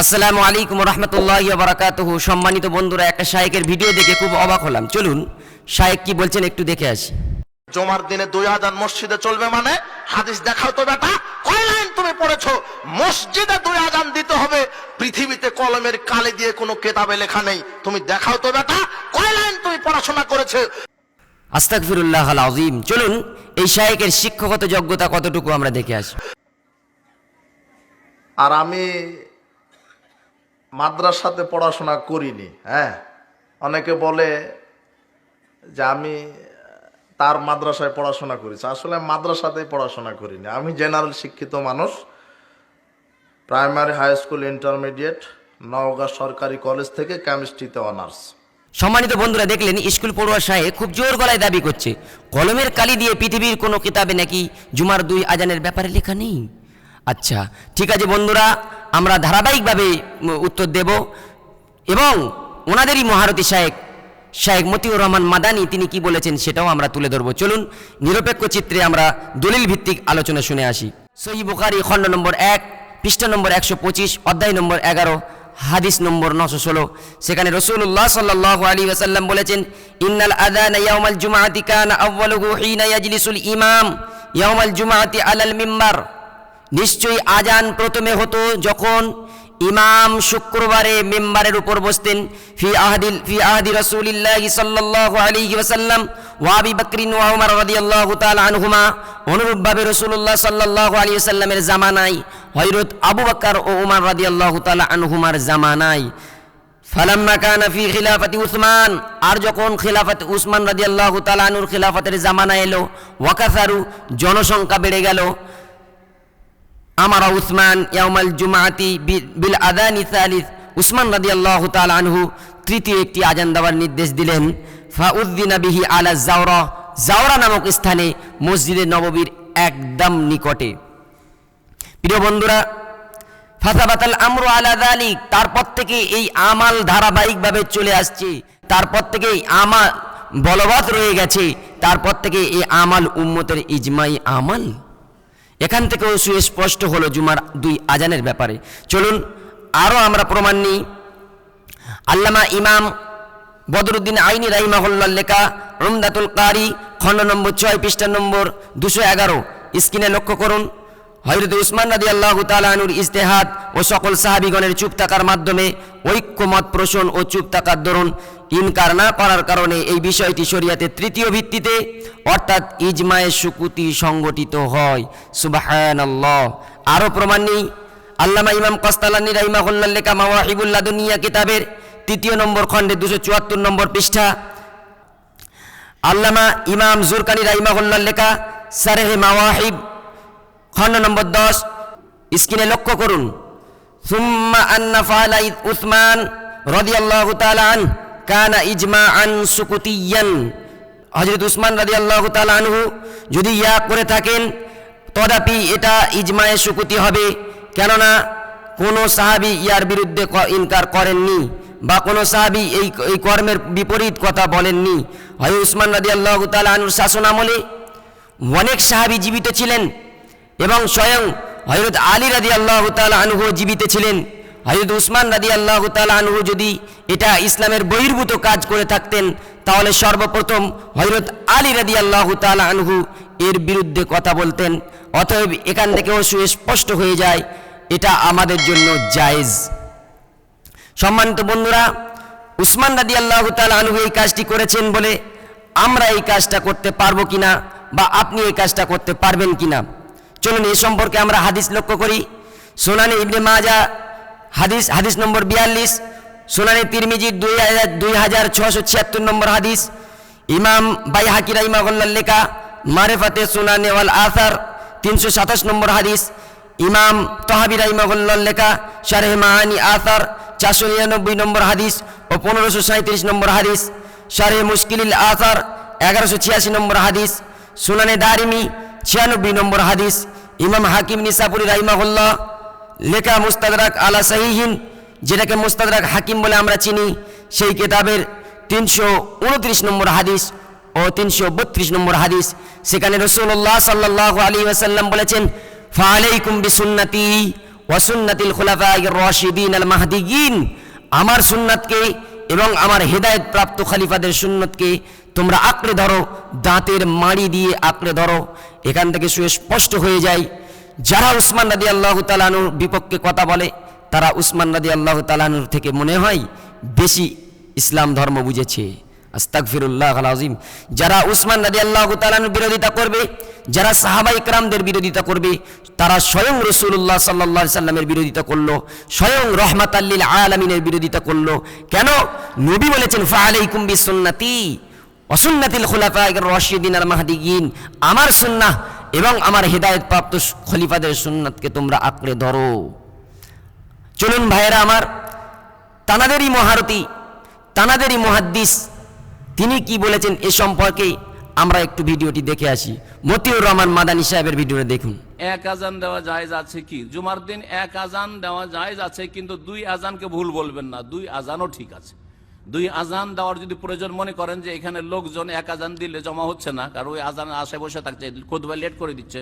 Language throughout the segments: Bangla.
আসসালামু আলাইকুম রহমতুল্লাহ বারাকাতুহু সম্মানিত বন্ধুরা একটা শায়েকের ভিডিও দেখে খুব অবাক হলাম। চলুন শায়েক কি বলছেন একটু দেখে আসি। জমার দিনে দুই হাজার মসজিদে চলবে মানে? হাদিস দেখাও তো বেটা কয় লাইন তুমি পড়েছো? মসজিদে দুই হাজার দিতে হবে। পৃথিবীতে কলমের কালি দিয়ে কোনো কেতাবে লেখা নেই। তুমি দেখাও তো বেটা কয় লাইন তুমি পড়াশোনা করেছে? আস্তাকফিরুল্লাহ আল আজিম চলুন এই শায়েকের শিক্ষকত যোগ্যতা কতটুকু আমরা দেখে আসি। আর আমি মাদ্রাসাতে পড়াশোনা করিনি হ্যাঁ? অনেকে বলে যে আমি তার মাদ্রাসায় পড়াশোনা করেছি। আসলে মাদ্রাসাতে পড়াশোনা করিনি। আমি জেনারেল শিক্ষিত মানুষ, primary, high school, intermediate, Naogaon সরকারি কলেজ থেকে কেমিস্ট্রিতে অনার্স। সম্মানিত বন্ধুরা, দেখলেন স্কুল পড়ুয়া শাহেক খুব জোর গলায় দাবি করছে, কলমের কালি দিয়ে পৃথিবীর কোনো কিতাবে নাকি জুমার দুই আজানের ব্যাপারে লেখা নেই? আচ্ছা ঠিক আছে বন্ধুরা আমরা ধারাবাহিকভাবে উত্তর দেব এবং ওনাদেরই মহারতী শাহেক শাহেক মতিউর রহমান মাদানি, তিনি কি বলেছেন সেটাও আমরা তুলে ধরবো। চলুন, নিরপেক্ষ চিত্রে আমরা দলিল ভিত্তিক আলোচনা শুনে আসি। সহি বুখারি, খণ্ড নম্বর এক, পৃষ্ঠা নম্বর একশো পঁচিশ, অধ্যায় নম্বর এগারো, হাদিস নম্বর নশো ষোলো। সেখানে রসুল্লাহ সাল্লাহ আলী ওয়াসাল্লাম বলেছেন, ইন্নাল আদান ইয়াউমাল জুমাআতি কানা আউয়ালুহু হিনা ইয়াজলিসুল ইমাম, ইয়াউমাল জুমাআতি আলাল মিম্বার। নিশ্চয়ই আজান প্রথমে হতো যখন ইমাম শুক্রবারে মেম্বারের উপর বসতেন, ফি আহাদিল, ফি আহাদি রাসূলিল্লাহি সাল্লাল্লাহু আলাইহি ওয়াসাল্লাম ওয়া আবি বকরিন ওয়া উমর রাদিয়াল্লাহু তাআলা আনহুমা অনুরূপভাবে রাসূলুল্লাহ সাল্লাল্লাহু আলাইহি ওয়াসাল্লামের জামানায়, হযরত আবু বকর ও উমার উমর রাদিয়াল্লাহু তাআলা আনহুমার জামানায়। ফালাম্মা কানা ফি খিলাফাতি উসমান, আর যখন খিলাফত উসমান রাদিয়াল্লাহু তাআলা আনুর খিলাফতের জামানা এলো ওয়াকাসারু জনসংখ্যা বেড়ে গেল। আমারা উসমান ইয়াউমাল জুমাআতি বি- বিল আদানি সালিস উসমান রাদিয়াল্লাহু তাআলা আনহু তৃতীয় একটি আজান দেওয়ার নির্দেশ দিলেন। ফাউদ্দিনা বিহি আলা জাওরা জাওরা নামক স্থানে মসজিদে নববীর একদম নিকটে। প্রিয় বন্ধুরা, ফাসাবাতাল আমরু আলা যালিক তারপর থেকে এই আমাল ধারাবাহিকভাবে চলে আসছে। তারপর থেকে এই আমাল বলবৎ রয়ে গেছে। তারপর থেকে এই আমাল উম্মতের ইজমাই আমাল। এখান থেকেও সুস্পষ্ট হল জুমার দুই আজানের ব্যাপারে। চলুন আরও আমরা প্রমাণ নিই। আল্লামা ইমাম বদরুদ্দিন আইনি রাহিমাহুল্লার লেখা রমদাতুল কারি, খণ্ড নম্বর ছয়, পৃষ্ঠা নম্বর দুশো এগারো। স্ক্রিনে লক্ষ্য করুন। হজরত উসমান রাদি আল্লাহ তালানুর ইস্তেহাদ ও সকল সাহাবিগণের চুপ থাকার মাধ্যমে ঐক্যমত পোষণ ও চুপ থাকার দরুন ইনকার না করার কারণে এই বিষয়টি শরিয়াতে তৃতীয় ভিত্তিতে অর্থাৎ ইজমায়ের সুকুতি সংগঠিত হয়। সুবাহান আরও প্রমাণ নেই। আল্লামা ইমাম কস্তালানি রাহিমাহুল্লার লেখা মাওয়াহিবুল্লাহ দুনিয়া কিতাবের তৃতীয় নম্বর খণ্ডে দুশো চুয়াত্তর নম্বর পৃষ্ঠা। আল্লামা ইমাম জুরকানি রাহিমাহুল্লার লেখা সারেহে মাওয়াহিব খণ্ড নম্বর দশ, স্ক্রিনে লক্ষ্য করুন। সুম্মা আন্না ফালাই উসমান রদিয়াল্লাহু তাআলা আন কানা ইজমা আন সুকুতিয়ান। হযরত উসমান রাদিয়াল্লাহু তাআলা আনহু যদি ইয়া করে থাকেন, তদাপি এটা ইজমায়ে সুকুতি হবে। কেননা কোনো সাহাবী ইয়ার বিরুদ্ধে ইনকার করেননি বা কোনো সাহাবী এই এই কর্মের বিপরীত কথা বলেননি। হয় উসমান রাদিয়াল্লাহু তাআলা আনহুর শাসন আমলে অনেক সাহাবী জীবিত ছিলেন। এবং স্বয়ং হজরত আলী রাদি আল্লাহ তালা আনহু জীবিত ছিলেন। হজরত উসমান রাদি আল্লাহ তালা আনহু যদি এটা ইসলামের বহির্ভূত কাজ করে থাকতেন, তাহলে সর্বপ্রথম হজরত আলী রাদি আল্লাহ তালা আনহু এর বিরুদ্ধে কথা বলতেন। অতএব এখান থেকেও সুস্পষ্ট হয়ে যায়, এটা আমাদের জন্য জায়েজ। সম্মানিত বন্ধুরা, উসমান রাদি আল্লাহ আনহু এই কাজটি করেছেন বলে আমরা এই কাজটা করতে পারব কিনা বা আপনি এই কাজটা করতে পারবেন কিনা? চলুন এ সম্পর্কে আমরা হাদিস লক্ষ্য করি। সোনানি ইবনে মাজা, হাদিস হাদিস নম্বর বিয়াল্লিশ, সোনানি তিরমিজির দুই হাজার দুই হাজার ছশো ছিয়াত্তর নম্বর হাদিস। ইমাম বাই হাকিরা ইমাগল্লার লেখা, মারেফাতে সোনানি ওয়াল আসার, তিনশো সাতাশ নম্বর হাদিস। ইমাম তহাবি রাহিমাহুল্লার লেখা, শারেহ মাহানি আসার, চারশো নিরানব্বই নম্বর হাদিস ও পনেরোশো সাঁত্রিশ নম্বর হাদিস। শারেহ মুশকিল আসার, এগারোশো ছিয়াশি নম্বর হাদিস। সুনানে দারিমি ছিয়ানব্বই নম্বর হাদিস। ইমাম হাকিম নিসাপুরি রাইমাহুল্লাহ লেখা মুস্তাদরাক আলা সাহিহিন, যেটাকে মুস্তাদরাক হাকিম বলে আমরা চিনি। সেই কেতাবের তিনশো উনত্রিশ নম্বর হাদিস ও তিনশো বত্রিশ নম্বর হাদিস। সেখানে রসুল্লাহ সাল্লাহ আলী ওয়াসাল্লাম বলেছেন ফালাইকুম বিসুন্নতি ওয়াসুন্নাতিল খুলাফা রশিদিন আল মাহদিগিন আমার সুন্নাতকে এবং আমার হেদায়েত প্রাপ্ত খালিফাদের সুন্নতকে তোমরা আঁকড়ে ধরো, দাঁতের মাড়ি দিয়ে আঁকড়ে ধরো, এখান থেকে সুস্পষ্ট হয়ে যায়। যারা উসমান রাদি আল্লাহ তালানুর বিপক্ষে কথা বলে, তারা উসমান রাদি আল্লাহ তালানুর থেকে মনে হয় বেশি ইসলাম ধর্ম বুঝেছে। আস্তাকফিরুল্লাহ আজিম যারা উসমান রাদি আল্লাহ তালানুর বিরোধিতা করবে, যারা সাহাবা ইকরামদের বিরোধিতা করবে, তারা স্বয়ং রসুল্লাহ সাল্লাহ সাল্লামের বিরোধিতা করল, স্বয়ং রহমাত আল্লিল আলমিনের বিরোধিতা করল। কেন? নবী বলেছেন, ফাআলাইকুম বিসুন্নতি। অসুন্নাতিল খোলাফা রশিদিন আর মাহাদিগিন আমার সুন্নাহ এবং আমার হেদায়েত প্রাপ্ত খলিফাদের সুন্নাতকে তোমরা আঁকড়ে ধরো। চলুন ভাইয়েরা আমার, তানাদেরই মহারতি তানাদেরই মহাদ্দিস, তিনি কি বলেছেন এ সম্পর্কে আমরা একটু ভিডিওটি দেখে আসি। মতিউর রহমান মাদানী সাহেবের ভিডিওটা দেখুন। এক আজান দেওয়া জায়েজ আছে কি? জুমার দিন এক আজান দেওয়া জায়েজ আছে, কিন্তু দুই আজানকে ভুল বলবেন না। দুই আজানও ঠিক আছে। দুই আজান দেওয়ার যদি প্রয়োজন মনে করেন যে এখানে লোকজন এক আজান দিলে জমা হচ্ছে না, কারণ ওই আজান আশে বসে থাকছে খুদবা লেট করে দিচ্ছে,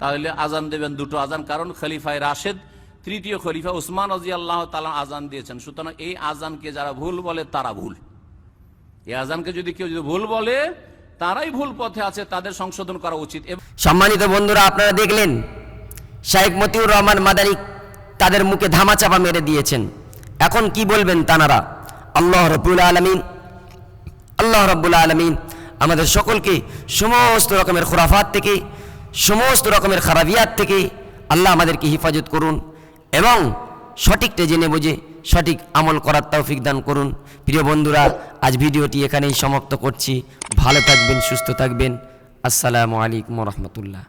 তাহলে আজান দেবেন দুটো আজান, কারণ খলিফায় রাশেদ, তৃতীয় খলিফা উসমান রাজি আল্লাহ তালা আজান দিয়েছেন। সুতরাং এই আজানকে যারা ভুল বলে, তারা ভুল। এই আজানকে যদি কেউ যদি ভুল বলে, তারাই ভুল পথে আছে, তাদের সংশোধন করা উচিত। সম্মানিত বন্ধুরা, আপনারা দেখলেন শাহেখ মতিউর রহমান মাদানী তাদের মুখে ধামাচাপা মেরে দিয়েছেন। এখন কি বলবেন তানারা আল্লাহ রব্বুল আলমিন, আল্লাহ রব্বুল আলমিন আমাদের সকলকে সমস্ত রকমের খোরাফাত থেকে, সমস্ত রকমের খারাপিয়াত থেকে আল্লাহ আমাদেরকে হেফাজত করুন এবং সঠিকটা জেনে বুঝে সঠিক আমল করার তৌফিক দান করুন। প্রিয় বন্ধুরা, আজ ভিডিওটি এখানেই সমাপ্ত করছি। ভালো থাকবেন, সুস্থ থাকবেন। আসসালামু আলাইকুম রহমতুল্লাহ।